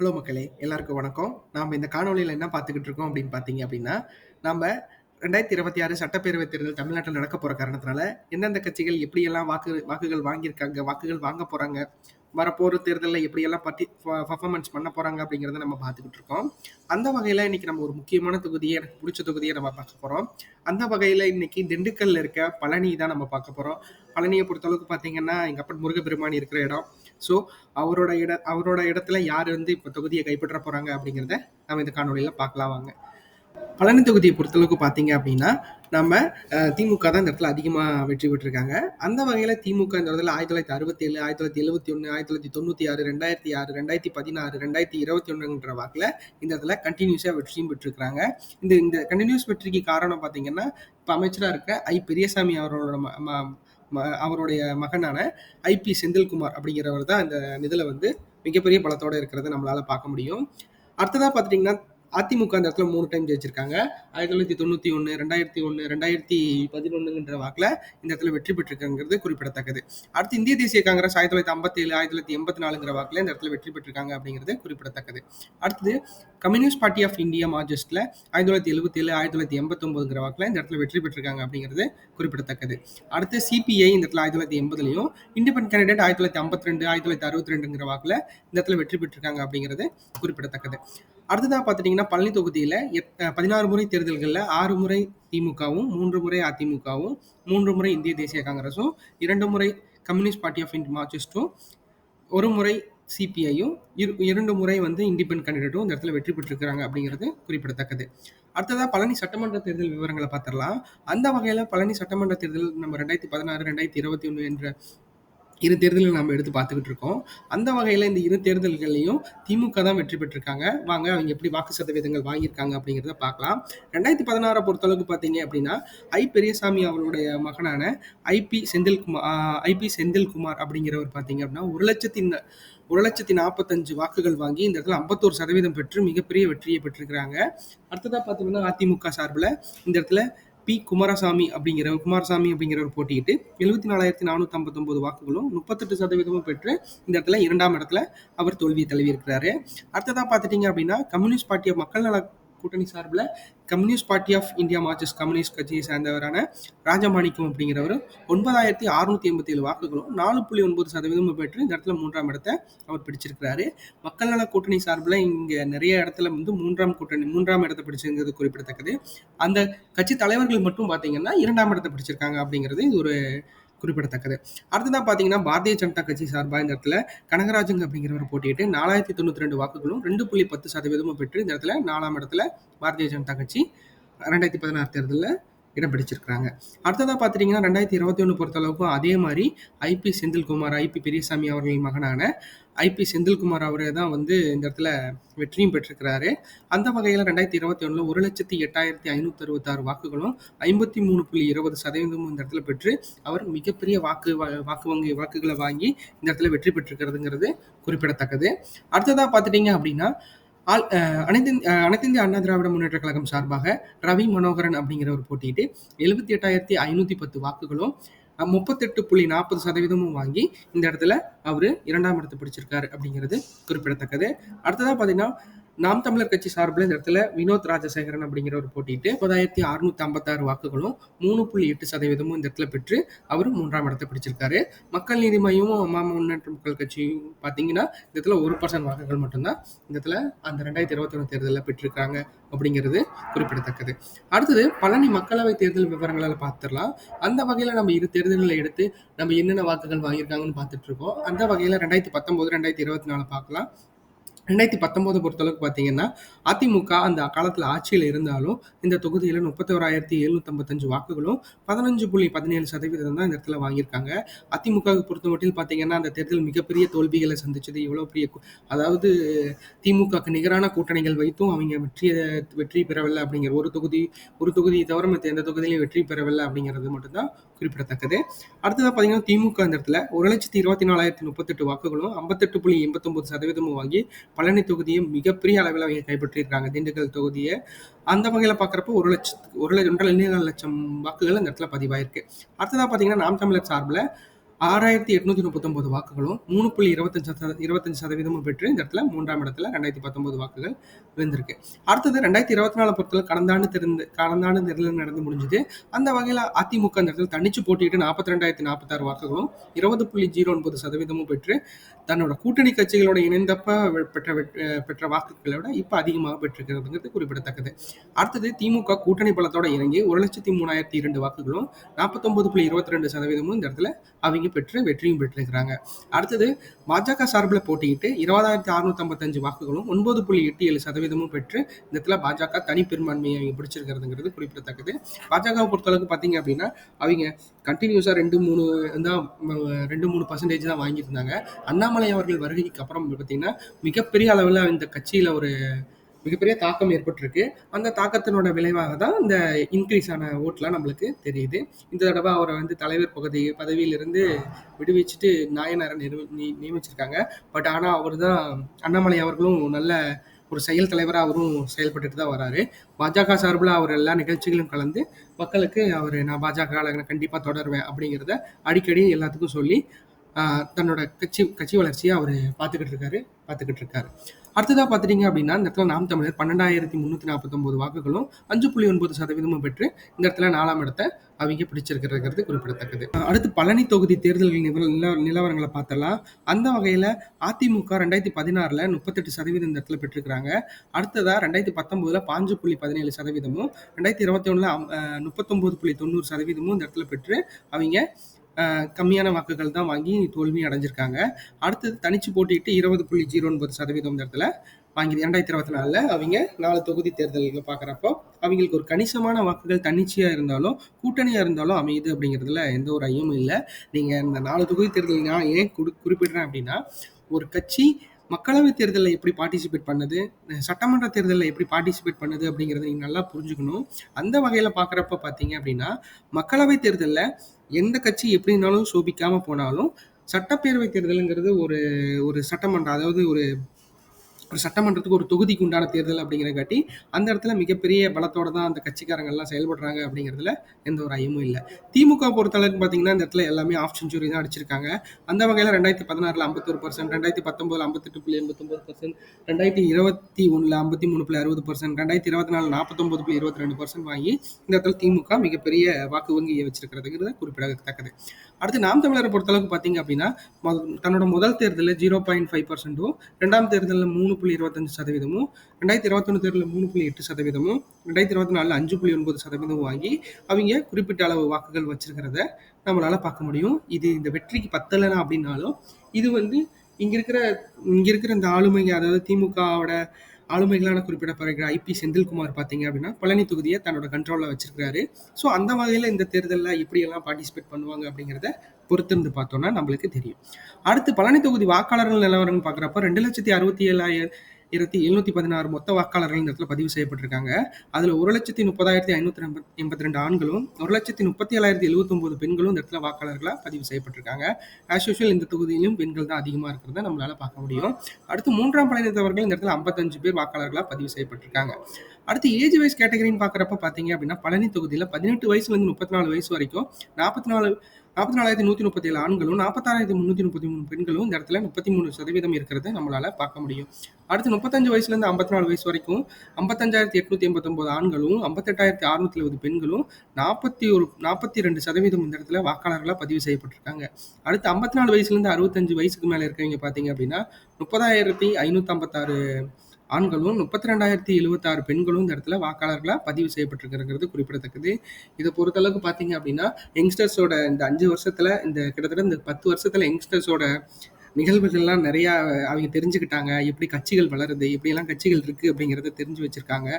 Hello மக்களே எல்லாருக்கும் வணக்கம். நாம் இந்த காணொலியில் என்ன பார்த்துக்கிட்டு இருக்கோம் அப்படின்னு பார்த்தீங்க அப்படின்னா நம்ம ரெண்டாயிரத்தி இருபத்தி ஆறு சட்டப்பேரவை தேர்தல் தமிழ்நாட்டில் நடக்க போகிற காரணத்தினால எந்தெந்த கட்சிகள் எப்படியெல்லாம் வாக்கு வாக்குகள் வாங்கியிருக்காங்க வாக்குகள் வாங்க போகிறாங்க வரப்போகிற தேர்தலில் எப்படியெல்லாம் பற்றி பர்ஃபார்மன்ஸ் பண்ண போகிறாங்க அப்படிங்கிறத நம்ம பார்த்துக்கிட்டு இருக்கோம். அந்த வகையில் இன்றைக்கி நம்ம ஒரு முக்கியமான தொகுதியை எனக்கு பிடிச்ச தொகுதியை நம்ம பார்க்க போகிறோம் அந்த வகையில் இன்றைக்கி திண்டுக்கல்ல இருக்க பழனி தான் நம்ம பார்க்க போகிறோம் பழனியை பொறுத்தளவுக்கு பார்த்தீங்கன்னா எங்கள் அப்பன் முருகப்பெருமானி இருக்கிற இடம். ஸோ அவரோட இட அவரோட இடத்துல யார் வந்து இப்போ தொகுதியை கைப்பற்ற போகிறாங்க அப்படிங்கிறத நம்ம இந்த காணொலியில் பார்க்கலாம் வாங்க. பழனி தொகுதியை பொறுத்தளவுக்கு பார்த்தீங்க அப்படின்னா நம்ம திமுக தான் இந்த இடத்துல அதிகமாக வெற்றி பெற்றிருக்காங்க. அந்த வகையில் திமுக இந்த இடத்துல ஆயிரத்தி தொள்ளாயிரத்தி அறுபத்தி ஏழு ஆயிரத்தி தொள்ளாயிரத்தி எழுபத்தி ஒன்று ஆயிரத்தி தொள்ளாயிரத்தி தொண்ணூற்றி ஆறு ரெண்டாயிரத்தி ஆறு ரெண்டாயிரத்தி பதினாறு ரெண்டாயிரத்தி இருபத்தி ஒன்றுன்ற வாக்கில் இந்த இடத்துல கண்டினியூஸாக வெற்றியும் பெற்றிருக்கிறாங்க. இந்த இந்த கண்டினியூஸ் வெற்றிக்கு காரணம் பார்த்தீங்கன்னா இப்போ அமைச்சராக இருக்க ஐ. பெரியசாமி அவரோட ம- அவருடைய மகனான ஐபி செந்தில்குமார் அப்படிங்கிறவர் தான் இந்த இதில் வந்து மிகப்பெரிய பலத்தோடு இருக்கிறத நம்மளால் பார்க்க முடியும். அடுத்ததாக பார்த்துட்டிங்கன்னா அதிமுக அந்த இடத்துல மூணு டைம் ஜெயிச்சிருக்காங்க. ஆயிரத்தி தொள்ளாயிரத்தி தொண்ணூற்றி ஒன்று ரெண்டாயிரத்தி ஒன்று ரெண்டாயிரத்தி பதினொன்றுங்கிற வாக்கில் இந்த இடத்துல வெற்றி பெற்றிருக்காங்கிறது குறிப்பிடத்தக்கது. அடுத்து இந்திய தேசிய காங்கிரஸ் ஆயிரத்தி தொள்ளாயிரத்தி ஐம்பத்தேழு ஆயிரத்தி தொள்ளாயிரத்தி எண்பத்தி நாலுங்கிற வாக்கில் இந்த இடத்துல வெற்றி பெற்றிருக்காங்க அப்படிங்கிறது குறிப்பிடத்தக்கது. அடுத்தது கம்யூனிஸ்ட் பார்ட்டி ஆஃப் இந்தியா மார்க்சிஸ்டில் ஆயிரத்தி தொள்ளாயிரத்தி எழுபத்தேழு ஆயிரத்தி தொள்ளாயிரத்தி எண்பத்தொம்போதுங்கிற வாக்கில் இந்த இடத்துல வெற்றி பெற்றிருக்காங்க அப்படிங்கிறது குறிப்பிடத்தக்கது. அடுத்து சிபிஐ இந்த இடத்துல ஆயிரத்தி தொள்ளாயிரத்தி எண்பதுலையும் இண்டிபெண்ட் கேண்டிடேட் ஆயிரத்தி தொள்ளாயிரத்தி ஐம்பத்தி ரெண்டு ஆயிரத்தி தொள்ளாயிரத்தி அறுபத்தி ரெண்டுங்கிற வாக்கில் இந்த இடத்துல வெற்றி பெற்றிருக்காங்க அப்படிங்கிறது குறிப்பிடத்தக்கது. அடுத்ததாக பார்த்துட்டிங்கன்னா பழனி தொகுதியில் பதினாறு முறை தேர்தல்களில் ஆறு முறை திமுகவும் மூன்று முறை அதிமுகவும் மூன்று முறை இந்திய தேசிய காங்கிரஸும் இரண்டு முறை கம்யூனிஸ்ட் பார்ட்டி ஆஃப் இந்தியா மார்க்சிஸ்டும் ஒரு முறை சிபிஐயும் இரு இரண்டு முறை வந்து இண்டிபெண்ட் கேண்டிடேட்டும் இந்த இடத்துல வெற்றி பெற்றிருக்கிறாங்க அப்படிங்கிறது குறிப்பிடத்தக்கது. அடுத்ததாக பழனி சட்டமன்ற தேர்தல் விவரங்களை பார்த்துடலாம். அந்த வகையில் பழனி சட்டமன்ற தேர்தல் நம்ம ரெண்டாயிரத்தி பதினாறு ரெண்டாயிரத்தி இருபத்தி ஒன்று என்ற இரு தேர்தல்கள் நம்ம எடுத்து பார்த்துக்கிட்டு இருக்கோம். அந்த வகையில் இந்த இரு தேர்தல்கள்லையும் திமுக தான் வெற்றி பெற்றிருக்காங்க. வாங்க அவங்க எப்படி வாக்கு சதவீதங்கள் வாங்கியிருக்காங்க அப்படிங்கிறத பார்க்கலாம். ரெண்டாயிரத்தி பதினாறை பொறுத்தளவுக்கு பார்த்தீங்க அப்படின்னா ஐ பெரியசாமி அவருடைய மகனான ஐபி செந்தில்குமார் ஐபி செந்தில்குமார் அப்படிங்கிறவர் பார்த்தீங்க அப்படின்னா ஒரு லட்சத்தி ஒரு லட்சத்தி நாற்பத்தஞ்சு வாக்குகள் வாங்கி இந்த இடத்துல ஐம்பத்தோரு சதவீதம் பெற்று மிகப்பெரிய வெற்றியை பெற்றிருக்கிறாங்க. அடுத்ததாக பார்த்தீங்கன்னா அதிமுக சார்பில் இந்த இடத்துல பி குமாரசாமி அப்படிங்கிற குமாரசாமி அப்படிங்கிறவர் போட்டியிட்டு எழுபத்தி நாலாயிரத்தி நானூற்றி ஐம்பத்தொம்போது வாக்குகளும் முப்பத்தெட்டு சதவீதமும் பெற்று இந்த இடத்துல இரண்டாம் இடத்துல அவர் தோல்வியை தழுவி இருக்கிறாரு அடுத்ததாக பார்த்துட்டீங்க அப்படின்னா கம்யூனிஸ்ட் பார்ட்டியை மக்கள் நல கூட்டணி சார்பில் communist party of India Marxist communist கட்சியை சேர்ந்தவரான ராஜமாணிக்கம் அப்படிங்கிறவர் ஒன்பதாயிரத்தி அறுநூத்தி எண்பத்தி ஏழு வாக்குகளும் நாலு புள்ளி ஒன்பது சதவீதமும் பெற்று இந்த இடத்துல மூன்றாம் இடத்தை அவர் பிடிச்சிருக்கிறாரு. மக்கள் நல கூட்டணி சார்பில் இங்கே நிறைய இடத்துல வந்து மூன்றாம் கூட்டணி மூன்றாம் இடத்தை பிடிச்சிருக்கிறது குறிப்பிடத்தக்கது. அந்த கட்சி தலைவர்கள் மட்டும் பார்த்தீங்கன்னா இரண்டாம் இடத்தை பிடிச்சிருக்காங்க அப்படிங்கிறது இது ஒரு குறிப்பிடத்தக்கது. அடுத்ததான் பார்த்தீங்கன்னா பாரதிய ஜனதா கட்சி சார்பாக இந்த இடத்துல கனகராஜன் அப்படிங்கிறவர் போட்டியிட்டு நாலாயிரத்தி தொண்ணூற்றி ரெண்டு வாக்குகளும் ரெண்டு புள்ளி பத்து சதவீதமும் பெற்று இந்த இடத்துல நாலாம் இடத்துல பாரதிய ஜனதா கட்சி ரெண்டாயிரத்தி பதினாறு தேர்தலில் இடம் பிடிச்சிருக்கிறாங்க. அடுத்ததாக பார்த்துட்டிங்கன்னா ரெண்டாயிரத்தி இருபத்தி ஒன்று பொறுத்தளவுக்கும் அதே மாதிரி ஐபி செந்தில்குமார் ஐபி பெரியசாமி அவர்களின் மகனான ஐபி செந்தில்குமார் அவரே தான் வந்து இந்த இடத்துல வெற்றியும் பெற்றிருக்கிறாரு. அந்த வகையில் ரெண்டாயிரத்தி இருபத்தி ஒன்றில் ஒரு லட்சத்தி எட்டாயிரத்தி ஐநூற்றி அறுபத்தாறு வாக்குகளும் ஐம்பத்தி மூணு புள்ளி இருபது சதவீதமும் இந்த இடத்துல பெற்று அவர் மிகப்பெரிய வாக்கு வாக்கு வங்கி வாக்குகளை வாங்கி இந்த இடத்துல வெற்றி பெற்றிருக்கிறதுங்கிறது குறிப்பிடத்தக்கது. அடுத்ததாக பார்த்துட்டிங்க அப்படின்னா ஆல் அஹ், அனைத்து அஹ், அனைத்து இந்திய அண்ணா திராவிட முன்னேற்ற கழகம் சார்பாக ரவி மனோகரன் அப்படிங்கிற ஒரு போட்டியிட்டு எழுபத்தி எட்டாயிரத்தி ஐநூற்றி பத்து வாக்குகளும் முப்பத்தெட்டு புள்ளி நாற்பது சதவீதமும் வாங்கி இந்த இடத்துல அவர் இரண்டாம் இடத்தை பிடிச்சிருக்காரு அப்படிங்கிறது குறிப்பிடத்தக்கது. அடுத்ததாக பார்த்தீங்கன்னா நாம் தமிழர் கட்சி சார்பில் இந்த இடத்துல வினோத் ராஜசேகரன் அப்படிங்கிற ஒரு போட்டியிட்டு முப்பதாயிரத்தி அறுநூத்தி ஐம்பத்தாறு வாக்குகளும் மூணு புள்ளி எட்டு சதவீதமும் இந்த இடத்துல பெற்று அவர் மூன்றாம் இடத்தை பிடிச்சிருக்காரு. மக்கள் நீதி மையமும் அம்மா முன்னேற்ற மக்கள் கட்சியும் பார்த்தீங்கன்னா இந்த இடத்துல ஒரு பர்சன்ட் வாக்குகள் மட்டும்தான் இந்த இடத்துல அந்த ரெண்டாயிரத்தி இருபத்தி ஒன்று தேர்தலில் பெற்றிருக்காங்க அப்படிங்கிறது குறிப்பிடத்தக்கது. அடுத்தது பழனி மக்களவை தேர்தல் விவரங்களால் பார்த்துடலாம். அந்த வகையில் நம்ம இரு தேர்தல்களை எடுத்து நம்ம என்னென்ன வாக்குகள் வாங்கியிருக்காங்கன்னு பார்த்துட்டு இருக்கோம். அந்த வகையில் ரெண்டாயிரத்தி பத்தொம்போது ரெண்டாயிரத்தி இருபத்தி நாலு பார்க்கலாம். ரெண்டாயிரத்தி பத்தொம்போது பொறுத்தளவுக்கு பார்த்தீங்கன்னா அதிமுக அந்த காலத்தில் ஆட்சியில் இருந்தாலும் இந்த தொகுதியில் முப்பத்தோராயிரத்தி எழுநூத்தம்பத்தஞ்சு வாக்குகளும் பதினஞ்சு புள்ளி பதினேழு சதவீதம் தான் இந்த இடத்துல வாங்கியிருக்காங்க. அதிமுக பொறுத்த மட்டும் பார்த்தீங்கன்னா அந்த தேர்தல் மிகப்பெரிய தோல்விகளை சந்திச்சது. இவ்வளோ பெரிய அதாவது திமுகக்கு நிகரான கூட்டணிகள் வைத்தும் அவங்க வெற்றியை வெற்றி பெறவில்லை அப்படிங்கிற ஒரு தொகுதி ஒரு தொகுதியை தவிர மற்ற எந்த தொகுதியிலையும் வெற்றி பெறவில்லை அப்படிங்கிறது மட்டும்தான் குறிப்பிடத்தக்கது. அடுத்ததாக பார்த்தீங்கன்னா திமுக இந்த இடத்துல ஒரு லட்சத்தி இருபத்தி நாலாயிரத்தி முப்பத்தெட்டு வாக்குகளும் ஐம்பத்தெட்டு புள்ளி எண்பத்தொம்பது சதவீதமும் வாங்கி பழனி தொகுதியை மிகப்பெரிய அளவில் அவங்க கைப்பற்றியிருக்காங்க. திண்டுக்கல் தொகுதியை அந்த வகையில் பார்க்குறப்போ ஒரு லட்சத்துக்கு ஒரு லட்சம் ஒன்றரை ரெண்டு லட்சம் வாக்குகள் அந்த இடத்துல பதிவாயிருக்கு. அடுத்ததாக பார்த்தீங்கன்னா நாம் தமிழர் சார்பில் ஆறாயிரத்தி எட்நூத்தி முப்பத்தொன்பது வாக்குகளும் மூணு புள்ளி இருபத்தஞ்சு இருபத்தஞ்சு சதவீதமும் பெற்று இந்த இடத்துல மூன்றாம் இடத்துல ரெண்டாயிரத்தி பத்தொன்பது வாக்குகள் விழுந்திருக்கு. அடுத்தது ரெண்டாயிரத்தி இருபத்தி நாலு பொறுத்தவரை கடந்த ஆண்டு தெரிந்து கடந்த ஆண்டு தேர்தல் நடந்து முடிஞ்சது. அந்த வகையில் அதிமுக இந்த இடத்துல தனிச்சு போட்டியிட்டு நாற்பத்தி ரெண்டாயிரத்தி நாற்பத்தாறு வாக்குகளும் இருபது புள்ளி ஜீரோ ஒன்பது சதவீதமும் பெற்று தன்னோட கூட்டணி கட்சிகளோட இணைந்தப்ப வெ- பெற்ற பெற்ற வாக்குகளை விட இப்போ அதிகமாக பெற்றிருக்கிறதுங்கிறது குறிப்பிடத்தக்கது. அடுத்தது திமுக கூட்டணி பலத்தோட இறங்கி ஒரு லட்சத்தி மூணாயிரத்தி இரண்டு வாக்குகளும் நாற்பத்தொன்பது புள்ளி இருபத்தி ரெண்டு சதவீதமும் இந்த இடத்துல அவங்க பெற்று வெற்றியும் பெற்றிருக்கிறாங்க. அடுத்தது பாஜக சார்பில் போட்டியிட்டு இருபதாயிரத்தி அறுநூத்தி ஐம்பத்தஞ்சு வாக்குகளும் ஒன்பது புள்ளி எட்டு ஏழு சதவீதமும் பெற்று இந்த இடத்துல பாஜக தனி பெரும்பான்மையை அவங்க பிடிச்சிருக்கிறதுங்கிறது குறிப்பிடத்தக்கது. பாஜகவை பொறுத்தளவுக்கு பார்த்தீங்க அப்படின்னா அவங்க கண்டினியூஸாக ரெண்டு மூணு தான் ரெண்டு மூணு பர்சன்டேஜ் தான் வாங்கியிருந்தாங்க. அண்ணாமலை அவர்கள் வருகைக்கு அப்புறம் பார்த்தீங்கன்னா மிகப்பெரிய அளவில் இந்த கட்சியில் ஒரு மிகப்பெரிய தாக்கம் ஏற்பட்டிருக்கு. அந்த தாக்கத்தினோட விளைவாக தான் இந்த இன்க்ரீஸ் ஆன ஓட்லாம் நம்மளுக்கு தெரியுது. இந்த தடவை அவரை வந்து தலைவர் பகுதி பதவியிலிருந்து விடுவிச்சுட்டு நாயனாரை நிரு நியமிச்சிருக்காங்க. பட் ஆனால் அவர் தான் அண்ணாமலை அவர்களும் நல்ல ஒரு செயல் தலைவராக அவரும் செயல்பட்டுட்டு தான் வராரு. பாஜக சார்பில் அவர் எல்லா நிகழ்ச்சிகளும் கலந்து மக்களுக்கு அவர் நான் பாஜக கண்டிப்பாக தொடருவேன் அப்படிங்கிறத அடிக்கடி எல்லாத்துக்கும் சொல்லி தன்னோட கட்சி கட்சி வளர்ச்சியை அவர் பார்த்துக்கிட்டு இருக்காரு பார்த்துக்கிட்டு இருக்காரு. அடுத்ததாக பார்த்துட்டீங்க அப்படின்னா இந்த இடத்துல நாம் தமிழர் பன்னெண்டாயிரத்தி முந்நூற்றி நாற்பத்தொம்போது வாக்குகளும் அஞ்சு புள்ளி ஒன்பது சதவீதமும் பெற்று இந்த இடத்துல நாலாம் இடத்தை அவங்க பிடிச்சிருக்கிறது குறிப்பிடத்தக்கது. அடுத்து பழனி தொகுதி தேர்தல்கள் நில நிலவரங்களை பார்த்தலாம் அந்த வகையில் அதிமுக ரெண்டாயிரத்தி பதினாறில் முப்பத்தெட்டு சதவீதம் இந்த இடத்துல பெற்றிருக்கிறாங்க. அடுத்ததா ரெண்டாயிரத்தி பத்தொம்போதில் பாஞ்சு புள்ளி பதினேழு சதவீதமும் ரெண்டாயிரத்தி இருபத்தி ஒன்றில் முப்பத்தொம்போது புள்ளி தொண்ணூறு சதவீதமும் இந்த இடத்துல பெற்று அவங்க கம்மியான வாக்குகள் தான் வாங்கி தோல்வி அடைஞ்சிருக்காங்க. அடுத்தது தனிச்சு போட்டிட்டு இருபது புள்ளி ஜீரோ ஒன்பது சதவீதம் இடத்துல வாங்கி ரெண்டாயிரத்தி இருபத்தி நாலில் அவங்க நாலு தொகுதி தேர்தல்களை பார்க்குறப்போ அவங்களுக்கு ஒரு கணிசமான வாக்குகள் தன்னிச்சையாக இருந்தாலும் கூட்டணியாக இருந்தாலும் அமையுது அப்படிங்கிறதுல எந்த ஒரு ஐயமும் இல்லை. நீங்கள் இந்த நாலு தொகுதி தேர்தல் நான் ஏன் குறி குறிப்பிடுறேன் அப்படின்னா ஒரு கட்சி மக்களவைத் தேர்தலில் எப்படி பார்ட்டிசிபேட் பண்ணுது? சட்டமன்ற தேர்தலில் எப்படி பார்ட்டிசிபேட் பண்ணுது அப்படிங்கிறத நீங்கள் நல்லா புரிஞ்சுக்கணும். அந்த வகையில் பார்க்குறப்ப பார்த்தீங்க அப்படின்னா மக்களவை தேர்தலில் எந்த கட்சி எப்படினாலும் சோபிக்காமல் போனாலும் சட்டப்பேரவை தேர்தலுங்கிறது ஒரு ஒரு சட்டமன்றம் அதாவது ஒரு ஒரு சட்டமன்றத்துக்கு ஒரு தொகுதிக்கு உண்டான தேர்தல் அப்படிங்கிறங்காட்டி அந்த இடத்துல மிகப்பெரிய பலத்தோட தான் அந்த கட்சிக்காரங்கள்லாம் செயல்படுறாங்க அப்படிங்கிறதுல எந்த ஒரு ஐயமும் இல்லை. திமுக பொறுத்தளவுக்கு பார்த்தீங்கன்னா இந்த இடத்துல எல்லாமே ஆஃப் செஞ்சுரி தான் அடிச்சிருக்காங்க. அந்த வகையில் ரெண்டாயிரத்தி பதினாறில் ஐம்பத்தொரு பர்சன்ட் ரெண்டாயிரத்தி பத்தொம்போது ஐம்பத்தெட்டு புள்ளி எண்பத்தொம்பது பர்சன்ட் ரெண்டாயிரத்தி இருபத்தி ஒன்றில் ஐம்பத்தி மூணு புள்ளி அறுபது பர்சன்ட் ரெண்டாயிரத்தி இருபத்தி நாலு நாற்பத்தொம்பது புள்ளி இருபத்தி ரெண்டு பர்சன்ட் வாங்கி இந்த இடத்துல திமுக மிகப்பெரிய வாக்கு வங்கியை வச்சிருக்கிறதுங்கிறது குறிப்பிடத்தக்கது. அடுத்து நாம் தமிழரை பொறுத்தளவுக்கு பார்த்தீங்க அப்படின்னா தன்னோட முதல் தேர்தலில் ஜீரோ பாயிண்ட் ஃபைவ் பர்சன்ட்டும் ரெண்டாம் தேர்தலில் மூணு புள்ளி இருபத்தஞ்சு சதவீதமும் ரெண்டாயிரத்தி இருபத்தொன்று தேர்தலில் மூணு புள்ளி எட்டு சதவீதமும் ரெண்டாயிரத்தி இருபத்தி நாலில் அஞ்சு புள்ளி ஒன்பது சதவீதம் வாங்கி அவங்க குறிப்பிட்ட அளவு வாக்குகள் வச்சிருக்கிறத நம்மளால் பார்க்க முடியும். இது இந்த வெற்றிக்கு பத்தலைனா அப்படின்னாலும் இது வந்து இங்கே இருக்கிற இங்கே இருக்கிற இந்த ஆளுமைங்க அதாவது திமுகவோட ஆளுமைகளான குறிப்பிடப்படுகிற ஐபி செந்தில்குமார் பார்த்தீங்க அப்படின்னா பழனி தொகுதியை தன்னோட கண்ட்ரோலில் வச்சிருக்கிறாரு. ஸோ அந்த வகையில் இந்த தேர்தலில் எப்படியெல்லாம் பார்ட்டிசிபேட் பண்ணுவாங்க அப்படிங்கிறத பொறுத்திருந்து பார்த்தோம்னா நம்மளுக்கு தெரியும். அடுத்து பழனி தொகுதி வாக்காளர்கள் நிலவரம்னு பார்க்குறப்ப ரெண்டு லட்சத்தி அறுபத்தி ஏழாயிரம் ஆயிரத்தி எழுநூத்தி பதினாறு மொத்த வாக்காளர்கள் இந்த இடத்துல பதிவு செய்யப்பட்டிருக்காங்க. அதில் ஒரு லட்சத்தி முப்பதாயிரத்தி ஐநூற்றி எண்பத்தி ரெண்டு ஆண்களும் ஒரு லட்சத்தி முப்பத்தி ஏழாயிரத்தி எழுபத்தொம்போது பெண்களும் இந்த இடத்துல வாக்காளர்களாக பதிவு செய்யப்பட்டிருக்காங்க. ஆஸ் யூஷுவல் இந்த தொகுதியிலும் பெண்கள் தான் அதிகமாக இருக்கிறத நம்மளால பார்க்க முடியும். அடுத்து மூன்றாம் பழையினத்தவர்கள் இந்த இடத்துல ஐம்பத்தஞ்சு பேர் வாக்காளர்களாக பதிவு செய்யப்பட்டிருக்காங்க. அடுத்து ஏஜ் வைஸ் கேட்டகரின்னு பார்க்குறப்ப பார்த்தீங்க அப்படின்னா பழனி தொகுதியில் பதினெட்டு வயசுலேருந்து முப்பத்தி நாலு வயசு வரைக்கும் நாற்பத்தி நாலு நாற்பத்தி நாலாயிரத்தி நூற்றி முப்பத்தி ஏழு ஆண்களும் நாற்பத்தாறாயிரத்தி முந்நூற்றி முப்பத்தி மூணு பெண்களும் இந்த இடத்துல முப்பத்தி மூணு சதவீதம் இருக்கிறத நம்மளால பார்க்க முடியும். அடுத்து முப்பத்தஞ்சு வயசுலேருந்து ஐம்பத்தி நாலு வயசு வரைக்கும் ஐம்பத்தஞ்சாயிரத்தி எட்நூத்தி எண்பத்தொம்போது ஆண்களும் ஐம்பத்தெட்டாயிரத்தி அறுநூத்தி எழுபது பெண்களும் நாற்பத்தி ஒரு நாற்பத்தி ரெண்டு சதவீதம் இந்த இடத்துல வாக்காளர்களாக பதிவு செய்யப்பட்டிருக்காங்க. அடுத்து ஐம்பத்தி நாலு வயசுலேருந்து அறுபத்தஞ்சு வயசுக்கு மேலே இருக்கவங்க பார்த்தீங்க அப்படின்னா முப்பதாயிரத்தி ஐநூற்றம்பத்தாறு ஆண்களும் முப்பத்தி ரெண்டாயிரத்தி எழுபத்தாறு பெண்களும் இந்த இடத்துல வாக்காளர்களாக பதிவு செய்யப்பட்டிருக்கிறது குறிப்பிடத்தக்கது. இதை பொறுத்தளவுக்கு பார்த்தீங்க அப்படின்னா யங்ஸ்டர்ஸோட இந்த அஞ்சு வருஷத்தில் இந்த கிட்டத்தட்ட இந்த பத்து வருஷத்தில் யங்ஸ்டர்ஸோட நிகழ்வுகள்லாம் நிறையா அவங்க தெரிஞ்சுக்கிட்டாங்க. எப்படி கட்சிகள் வளருது எப்படியெல்லாம் கட்சிகள் இருக்குது அப்படிங்கிறத தெரிஞ்சு வச்சிருக்காங்க.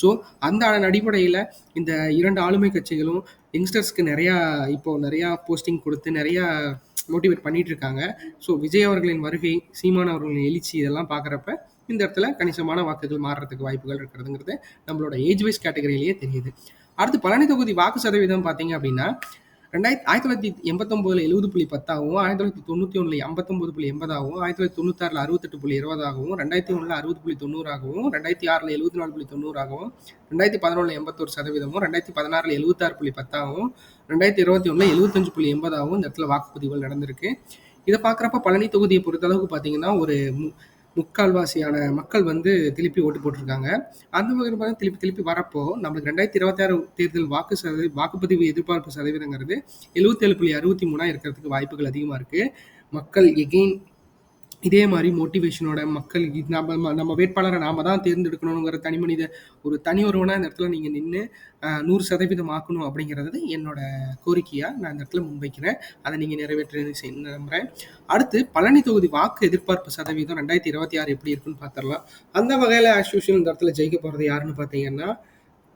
ஸோ அந்த அடிப்படையில் இந்த இரண்டு ஆளுமை கட்சிகளும் யங்ஸ்டர்ஸ்க்கு நிறையா இப்போ நிறையா போஸ்டிங் கொடுத்து நிறையா மோட்டிவேட் பண்ணிட்டு இருக்காங்க. ஸோ விஜய் அவர்களின் வருகை சீமான் அவர்களின் எழுச்சி இதெல்லாம் பார்க்குறப்ப இந்த இடத்துல கணிசமான வாக்குகள் மாறுறதுக்கு வாய்ப்புகள் இருக்கிறதுங்கிறது நம்மளோட ஏஜ் வைஸ் கேட்டகரியிலேயே தெரியுது. அடுத்து பழனி தொகுதி வாக்கு சதவீதம் பார்த்தீங்க அப்படின்னா ரெண்டாயிரத்தி ஆயிரத்தி தொள்ளாயிரத்தி எண்பத்தொம்போதுல எழுபது புள்ளி பத்தாகவும் ஆயிரத்தி தொள்ளாயிரத்தி தொண்ணூற்றி ஒன்றில் ஐம்பத்தொம்பது புள்ளி எண்பதாகவும் ஆயிரத்தி தொள்ளாயிரத்தி தொண்ணூத்தாறில் அறுபத்தெட்டு புள்ளி இருபதாகவும் ரெண்டாயிரத்தி ஒன்றில் அறுபது புள்ளி தொண்ணூறாகவும் ரெண்டாயிரத்தி ஆறில் எழுபத்தி நாலு புள்ளி தொண்ணூறாகவும் ரெண்டாயிரத்தி பதினொன்றில் எண்பத்தொரு சதவீதமும் ரெண்டாயிரத்தி பதினாறில் எழுபத்தாறு புள்ளி பத்தாகவும் ரெண்டாயிரத்தி இருபத்தி ஒன்றில் எழுபத்தஞ்சு புள்ளி எண்பதாகவும் இந்த இடத்துல வாக்குப்பதிவுகள் நடந்திருக்கு. இதை பார்க்குறப்ப பழனி தொகுதியை பொறுத்தளவுக்கு பார்த்தீங்கன்னா ஒரு முக்கால்வாசியான மக்கள் வந்து திருப்பி ஓட்டு போட்டிருக்காங்க. அந்த வகையில் பார்த்தா திருப்பி திருப்பி வரப்போ நம்மளுக்கு ரெண்டாயிரத்தி இருபத்தாறு தேர்தல் வாக்கு சதவீ வாக்குப்பதிவு எதிர்பார்ப்பு சதவீதங்கிறது எழுபத்தேழு புள்ளி அறுபத்தி மூணாக இருக்கிறதுக்கு வாய்ப்புகள் அதிகமாக இருக்குது மக்கள் எகெயின் இதே மாதிரி மோட்டிவேஷனோட மக்கள் இது நம்ம நம்ம வேட்பாளரை நாம தான் தேர்ந்தெடுக்கணுங்கிற தனி மனித ஒரு தனி ஒருவனா இந்த இடத்துல நீங்கள் நின்று நூறு சதவீதம் ஆக்கணும் அப்படிங்கிறது என்னோட கோரிக்கையாக நான் இந்த இடத்துல முன்வைக்கிறேன். அதை நீங்கள் நிறைவேற்று நம்புகிறேன் அடுத்து பழனி தொகுதி வாக்கு எதிர்பார்ப்பு சதவீதம் ரெண்டாயிரத்தி இருபத்தி ஆறு எப்படி இருக்குன்னு பார்த்துடலாம் அந்த வகையில் ஆஸ் இந்த இடத்துல ஜெயிக்க போகிறது யாருன்னு பார்த்தீங்கன்னா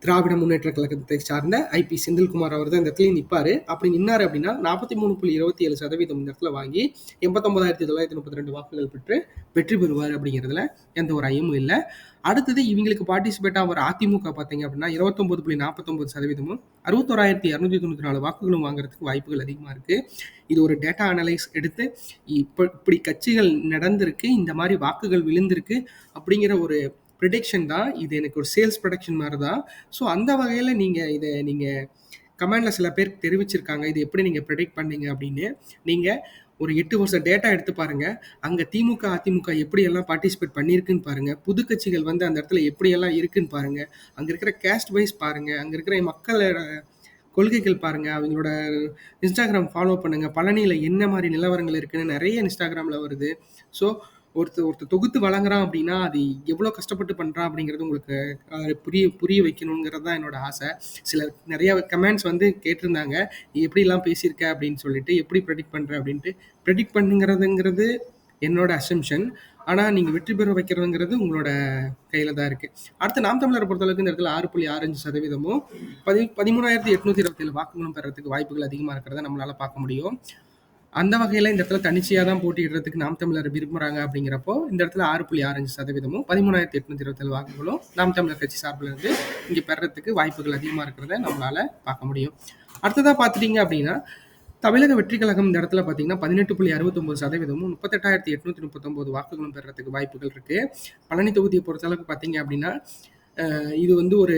திராவிட முன்னேற்ற கழகத்தை சார்ந்த ஐபி செந்தில்குமார் அவர் தான் இந்த இடத்துல நிற்பாரு அப்படி நின்னார் அப்படின்னா நாற்பத்தி மூணு புள்ளி இருபத்தி ஏழு சதவீதம் இந்த இடத்துல வாங்கி எண்பத்தொன்பதாயிரத்தி தொள்ளாயிரத்தி முப்பத்தி ரெண்டு வாக்குகள் பெற்று வெற்றி பெறுவார் அப்படிங்கிறதுல எந்த ஒரு ஐயமும் இல்லை. அடுத்தது இவங்களுக்கு பார்ட்டிசிபேட் ஆகிற அதிமுக பார்த்தீங்க அப்படின்னா இருபத்தொம்பது புள்ளி நாற்பத்தொம்பது சதவீதமும் அறுபத்தோராயிரத்தி இரநூத்தி தொண்ணூற்றி நாலு வாக்குகளும் வாங்குறதுக்கு வாய்ப்புகள் அதிகமாக இருக்குது இது ஒரு டேட்டா அனலைஸ் எடுத்து இப்போ இப்படி கட்சிகள் நடந்திருக்கு இந்த மாதிரி வாக்குகள் விழுந்திருக்கு அப்படிங்கிற ஒரு ப்ரிடிக்ஷன் தான். இது எனக்கு ஒரு சேல்ஸ் ப்ரொடக்ஷன் மாதிரி தான் ஸோ அந்த வகையில் நீங்கள் இதை நீங்கள் கமெண்டில் சில பேர் தெரிவிச்சிருக்காங்க. இது எப்படி நீங்கள் ப்ரொடெக்ட் பண்ணீங்க அப்படின்னு. நீங்கள் ஒரு எட்டு வருஷம் டேட்டா எடுத்து பாருங்க. அங்கே திமுக அதிமுக எப்படியெல்லாம் பார்ட்டிசிபேட் பண்ணியிருக்குன்னு பாருங்க. புது கட்சிகள் வந்து அந்த இடத்துல எப்படியெல்லாம் இருக்குன்னு பாருங்க. அங்கே இருக்கிற கேஸ்ட் வைஸ் பாருங்க. அங்கே இருக்கிற மக்களோட கொள்கைகள் பாருங்க. அவங்களோட இன்ஸ்டாகிராம் ஃபாலோ பண்ணுங்க. பழனியில் என்ன மாதிரி நிலவரங்கள் இருக்குன்னு நிறைய இன்ஸ்டாகிராமில் வருது. ஸோ ஒருத்தர் ஒருத்தர் தொகுத்து வழங்குறான் அப்படின்னா அது எவ்வளோ கஷ்டப்பட்டு பண்ணுறான் அப்படிங்கிறது உங்களுக்கு புரிய புரிய வைக்கணுங்கிறது தான் என்னோட ஆசை. சில நிறைய கமெண்ட்ஸ் வந்து கேட்டிருந்தாங்க. நீ எப்படிலாம் பேசியிருக்க அப்படின்னு சொல்லிட்டு எப்படி ப்ரெடிக்ட் பண்ணுற அப்படின்ட்டு. ப்ரெடிக்ட் பண்ணுங்கிறதுங்கிறது என்னோட அசம்ஷன் ஆனால் நீங்கள் வெற்றி பெற வைக்கிறதுங்கிறது உங்களோட கையில் தான் இருக்குது அடுத்து நாம் தமிழரை பொறுத்தளவுக்கு இந்த இடத்துல ஆறு புள்ளி ஆறஞ்சு சதவீதமும் பதி பதிமூணாயிரத்தி எட்நூற்றி இருபத்தேழு வாக்குகளும் பெறதுக்கு வாய்ப்புகள் அதிகமாக இருக்கிறத நம்மளால் பார்க்க முடியும். அந்த வகையில் இந்த இடத்துல தனிச்சையாக தான் போட்டியிடுறதுக்கு நாம் தமிழர் விரும்புகிறாங்க அப்படிங்கிறப்போ இந்த இடத்துல ஆறு புள்ளி ஆறஞ்சு சதவீதமும் பதிமூணாயிரத்தி எட்நூத்தி இருபத்தேழு வாக்குகளும் நாம் தமிழர் கட்சி சார்பில் இருந்து இங்கே பெறத்துக்கு வாய்ப்புகள் அதிகமாக இருக்கிறத நம்மளால் பார்க்க முடியும். அடுத்ததாக பார்த்துட்டிங்க அப்படின்னா தமிழக வெற்றி கழகம் இந்த இடத்துல பார்த்தீங்கன்னா பதினெட்டு புள்ளி அறுபத்தொம்பது சதவீதமும் முப்பத்தெட்டாயிரத்தி எட்நூத்தி முப்பத்தொம்பது வாக்குகளும் பெறத்துக்கு வாய்ப்புகள் இருக்குது பழனி தொகுதியை பொறுத்தளவுக்கு பார்த்தீங்க அப்படின்னா இது வந்து ஒரு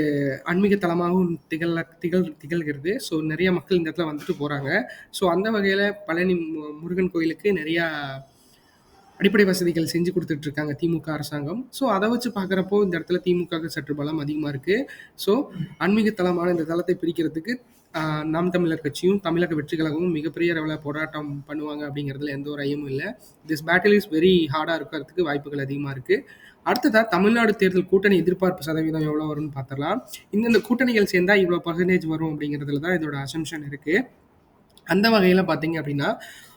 ஆன்மீக தலமாகவும் திகழ திகழ் திகழ்கிறது. ஸோ நிறைய மக்கள் இந்த இடத்துல வந்துட்டு போகிறாங்க ஸோ அந்த வகையில் பழனி முருகன் கோயிலுக்கு நிறையா அடிப்படை வசதிகள் செஞ்சு கொடுத்துட்ருக்காங்க திமுக அரசாங்கம். ஸோ அதை வச்சு பார்க்குறப்போ இந்த இடத்துல திமுக சற்று பலம் அதிகமாக இருக்குது ஸோ ஆன்மீக தலமான இந்த தளத்தை பிரிக்கிறதுக்கு நாம் தமிழர் கட்சியும் தமிழக வெற்றி கழகமும் மிகப்பெரிய அளவில் போராட்டம் பண்ணுவாங்க அப்படிங்கிறதுல எந்த ஒரு ஐயமும் இல்லை. திஸ் பேட்டில் இஸ் வெரி ஹார்டாக இருக்கிறதுக்கு வாய்ப்புகள் அதிகமாக இருக்குது அடுத்ததாக தமிழ்நாடு தேர்தல் கூட்டணி எதிர்பார்ப்பு சதவீதம் எவ்வளோ வரும்னு பார்த்துடலாம். இந்தந்த கூட்டணிகள் சேர்ந்தால் இவ்வளோ பர்சன்டேஜ் வரும் அப்படிங்கிறதுல தான் இதோட அசம்ஷன் இருக்குது அந்த வகையில் பார்த்தீங்க அப்படின்னா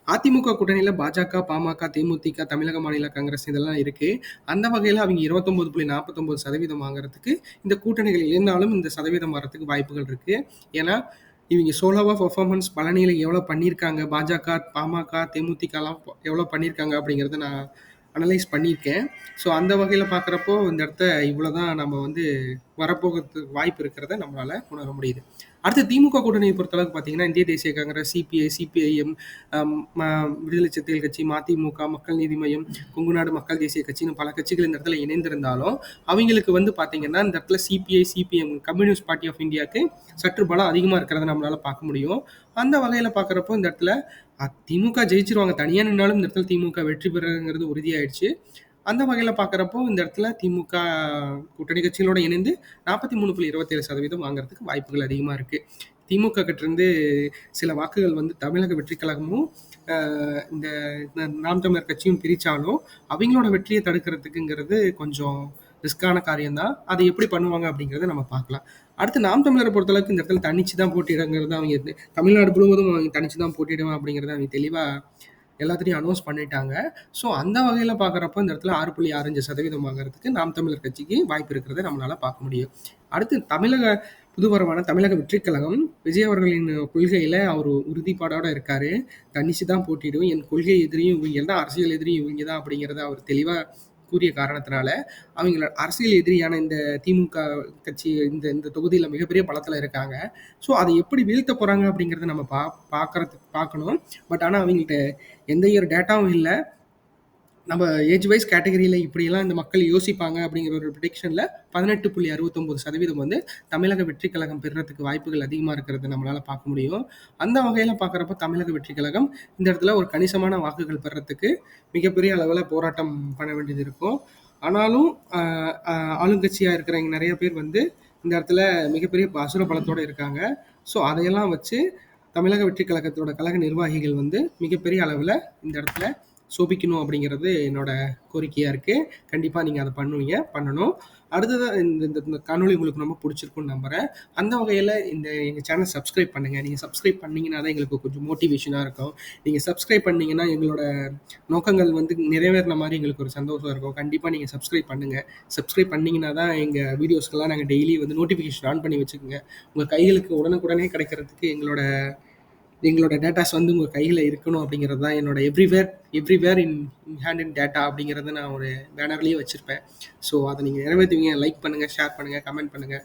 அதிமுக கூட்டணியில் பாஜக பாமக தேமுதிக தமிழக மாநில காங்கிரஸ் இதெல்லாம் இருக்குது அந்த வகையில் அவங்க இருபத்தொம்போது புள்ளி நாற்பத்தொம்போது சதவீதம் வாங்குறதுக்கு இந்த கூட்டணிகள் இருந்தாலும் இந்த சதவீதம் வர்றதுக்கு வாய்ப்புகள் இருக்குது ஏன்னா இவங்க சோலோவா பர்ஃபார்மன்ஸ் பழனியில் எவ்வளோ பண்ணியிருக்காங்க? பாஜக பாமக தேமுதிகலாம் எவ்வளோ பண்ணியிருக்காங்க அப்படிங்கிறத நான் அனலைஸ் பண்ணியிருக்கேன். ஸோ அந்த வகையில் பார்க்குறப்போ இந்த இடத்த இவ்வளோ தான் நம்ம வந்து வரப்போகிறதுக்கு வாய்ப்பு இருக்கிறத நம்மளால் உணர முடியுது. அடுத்து திமுக கூட்டணியை பொறுத்தளவுக்கு பார்த்தீங்கன்னா இந்திய தேசிய காங்கிரஸ் சிபிஐ சிபிஐஎம் விடுதலை சிறுத்தைகள் கட்சி மதிமுக மக்கள் நீதி மையம் கொங்குநாடு மக்கள் தேசிய கட்சின்னு பல கட்சிகள் இந்த இடத்துல இணைந்திருந்தாலும் அவங்களுக்கு வந்து பார்த்தீங்கன்னா இந்த இடத்துல CPI CPM communist party of இந்தியாவுக்கு சற்று பலம் அதிகமாக இருக்கிறத நம்மளால் பார்க்க முடியும். அந்த வகையில் பார்க்குறப்போ இந்த இடத்துல திமுக ஜெயிச்சிருவாங்க. தனியாக நின்னாலும் இந்த இடத்துல திமுக வெற்றி பெறுங்கிறது உறுதியாயிடுச்சு. அந்த வகையில் பார்க்குறப்போ இந்த இடத்துல திமுக கூட்டணி கட்சிகளோடு இணைந்து நாற்பத்தி மூணு புள்ளி இருபத்தேழு சதவீதம் வாங்குறதுக்கு வாய்ப்புகள் அதிகமாக இருக்குது திமுக கிட்டேருந்து சில வாக்குகள் வந்து தமிழக வெற்றி கழகமும் இந்த நாம் தமிழர் கட்சியும் பிரித்தாலும் அவங்களோட வெற்றியை தடுக்கிறதுக்குங்கிறது கொஞ்சம் ரிஸ்கான காரியம்தான். அதை எப்படி பண்ணுவாங்க அப்படிங்கிறத நம்ம பார்க்கலாம். அடுத்து நாம் தமிழரை பொறுத்தளவுக்கு இந்த இடத்துல தனிச்சு தான் போட்டிடுங்கிறது அவங்க தமிழ்நாடு முழுவதும் அவங்க தனிச்சு தான் போட்டிடுவேன் அப்படிங்கிறத அவங்க தெளிவாக எல்லாத்தையும் அனௌன்ஸ் பண்ணிட்டாங்க. ஸோ அந்த வகையில் பார்க்குறப்போ இந்த இடத்துல ஆறு புள்ளி ஆறஞ்சு சதவீதம் வாங்குறதுக்கு நாம் தமிழர் கட்சிக்கு வாய்ப்பு இருக்கிறத நம்மளால் பார்க்க முடியும். அடுத்து தமிழக புதுவரமான தமிழக வெற்றிக்கழகம் விஜய் அவர்களின் கொள்கையில் அவர் உறுதிப்பாடோட இருக்காரு. தனிச்சு தான் போட்டிடுவோம் என் கொள்கை எதிரியும் இவங்க தான் அரசியல் எதிரியும் இவங்க தான் அப்படிங்கிறத அவர் தெளிவாக கூறிய காரணத்தினால அவங்கள அரசியல் எதிரியான இந்த திமுக கட்சி இந்த இந்த தொகுதியில் மிகப்பெரிய பலத்தில் இருக்காங்க. ஸோ அதை எப்படி வீழ்த்த போகிறாங்க அப்படிங்கிறத நம்ம பா பார்க்கறதுக்கு பார்க்கணும் பட் ஆனால் அவங்கள்ட்ட எந்த ஒரு டேட்டாவும் இல்லை. நம்ம ஏஜ் வைஸ் கேட்டகரியில் இப்படியெல்லாம் இந்த மக்கள் யோசிப்பாங்க அப்படிங்கிற ஒரு ப்ரிடிக்ஷனில் பதினெட்டு புள்ளி அறுபத்தொம்போது சதவீதம் வந்து தமிழக வெற்றி கழகம் பெறுறதுக்கு வாய்ப்புகள் அதிகமாக இருக்கிறத நம்மளால் பார்க்க முடியும். அந்த வகையில் பார்க்குறப்ப தமிழக வெற்றி கழகம் இந்த இடத்துல ஒரு கணிசமான வாக்குகள் பெறத்துக்கு மிகப்பெரிய அளவில் போராட்டம் பண்ண வேண்டியது இருக்கும். ஆனாலும் ஆளுங்கட்சியாக இருக்கிறவங்க நிறைய பேர் வந்து இந்த இடத்துல மிகப்பெரிய அசுர பலத்தோடு இருக்காங்க. ஸோ அதையெல்லாம் வச்சு தமிழக வெற்றி கழகத்தோட கழக நிர்வாகிகள் வந்து மிகப்பெரிய அளவில் இந்த இடத்துல சோபிக்கணும் அப்படிங்கிறது என்னோட கோரிக்கையாக இருக்குது கண்டிப்பாக நீங்கள் அதை பண்ணுவீங்க பண்ணணும். அடுத்ததாக இந்த இந்த இந்த காணொலி உங்களுக்கு ரொம்ப பிடிச்சிருக்குன்னு நம்புகிறேன் அந்த வகையில் இந்த எங்கள் சேனல் சப்ஸ்கிரைப் பண்ணுங்கள் நீங்கள் சப்ஸ்கிரைப் பண்ணிங்கன்னா தான் எங்களுக்கு கொஞ்சம் மோட்டிவேஷனாக இருக்கும். நீங்கள் சப்ஸ்கிரைப் பண்ணிங்கன்னா எங்களோட நோக்கங்கள் வந்து நிறைவேறின மாதிரி எங்களுக்கு ஒரு சந்தோஷம் இருக்கும். கண்டிப்பாக நீங்கள் சப்ஸ்கிரைப் பண்ணுங்கள் சப்ஸ்கிரைப் பண்ணிங்கன்னா தான் எங்கள் வீடியோஸ்க்கெல்லாம் நாங்கள் டெய்லி வந்து நோட்டிஃபிகேஷன் ஆன் பண்ணி வச்சுக்கோங்க. உங்கள் கைகளுக்கு உடனுக்குடனே கிடைக்கிறதுக்கு எங்களோட எங்களோட டேட்டாஸ் வந்து உங்கள் கையில் இருக்கணும் அப்படிங்கிறது தான் என்னோட everywhere everywhere in hand in data அப்படிங்கிறத நான் ஒரு பேனர்லேயே வச்சுருப்பேன். ஸோ அதை நீங்கள் நிறைவேற்றுவீங்க லைக் பண்ணுங்கள் ஷேர் பண்ணுங்கள் கமெண்ட் பண்ணுங்கள்